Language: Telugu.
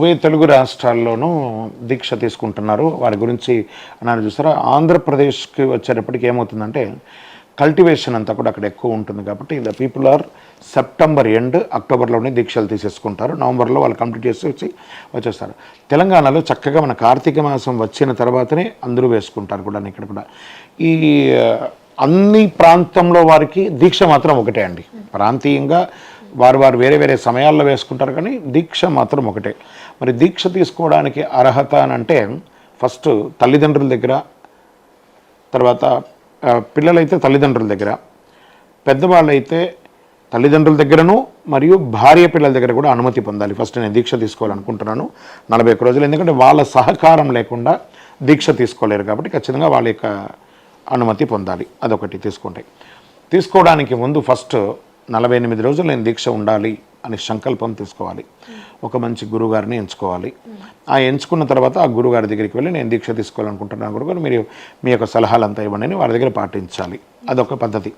ఉభయ తెలుగు రాష్ట్రాల్లోనూ దీక్ష తీసుకుంటున్నారు. వారి గురించి అన్నారు చూసారా? ఆంధ్రప్రదేశ్కి వచ్చేటప్పటికి ఏమవుతుందంటే కల్టివేషన్ అంతా కూడా అక్కడ ఎక్కువ ఉంటుంది కాబట్టి the people are September end అక్టోబర్లోనే దీక్షలు తీసేసుకుంటారు. నవంబర్లో వాళ్ళు కంప్లీట్ చేసి వచ్చి వచ్చేస్తారు. తెలంగాణలో చక్కగా మన కార్తీక మాసం వచ్చిన తర్వాతనే అందరూ వేసుకుంటారు కూడా ఇక్కడ కూడా. ఈ అన్ని ప్రాంతంలో వారికి దీక్ష మాత్రం ఒకటే అండి. ప్రాంతీయంగా వారు వారు వేరే వేరే సమయాల్లో వేసుకుంటారు కానీ దీక్ష మాత్రం ఒకటే. మరి దీక్ష తీసుకోవడానికి అర్హత అని అంటే ఫస్ట్ తల్లిదండ్రుల దగ్గర తర్వాత పిల్లలైతే తల్లిదండ్రుల దగ్గర పెద్దవాళ్ళైతే తల్లిదండ్రుల దగ్గరను మరియు భార్య పిల్లల దగ్గర కూడా అనుమతి పొందాలి. ఫస్ట్ నేను దీక్ష తీసుకోవాలనుకుంటున్నాను నలభై ఒక్క రోజులు ఎందుకంటే వాళ్ళ సహకారం లేకుండా దీక్ష తీసుకోలేరు కాబట్టి ఖచ్చితంగా వాళ్ళ యొక్క అనుమతి పొందాలి. అదొకటి తీసుకుంటే. తీసుకోవడానికి ముందు ఫస్ట్ నలభై ఎనిమిది రోజులు నేను దీక్ష ఉండాలి అని సంకల్పం తీసుకోవాలి. ఒక మంచి గురువుగారిని ఎంచుకోవాలి. ఆ ఎంచుకున్న తర్వాత ఆ గురువుగారి దగ్గరికి వెళ్ళి నేను దీక్ష తీసుకోవాలనుకుంటున్నాను. గురుగారు మీరు మీ యొక్క సలహాలు అంతా ఇవ్వండి అని వారి దగ్గర పాటించాలి. అదొక పద్ధతి.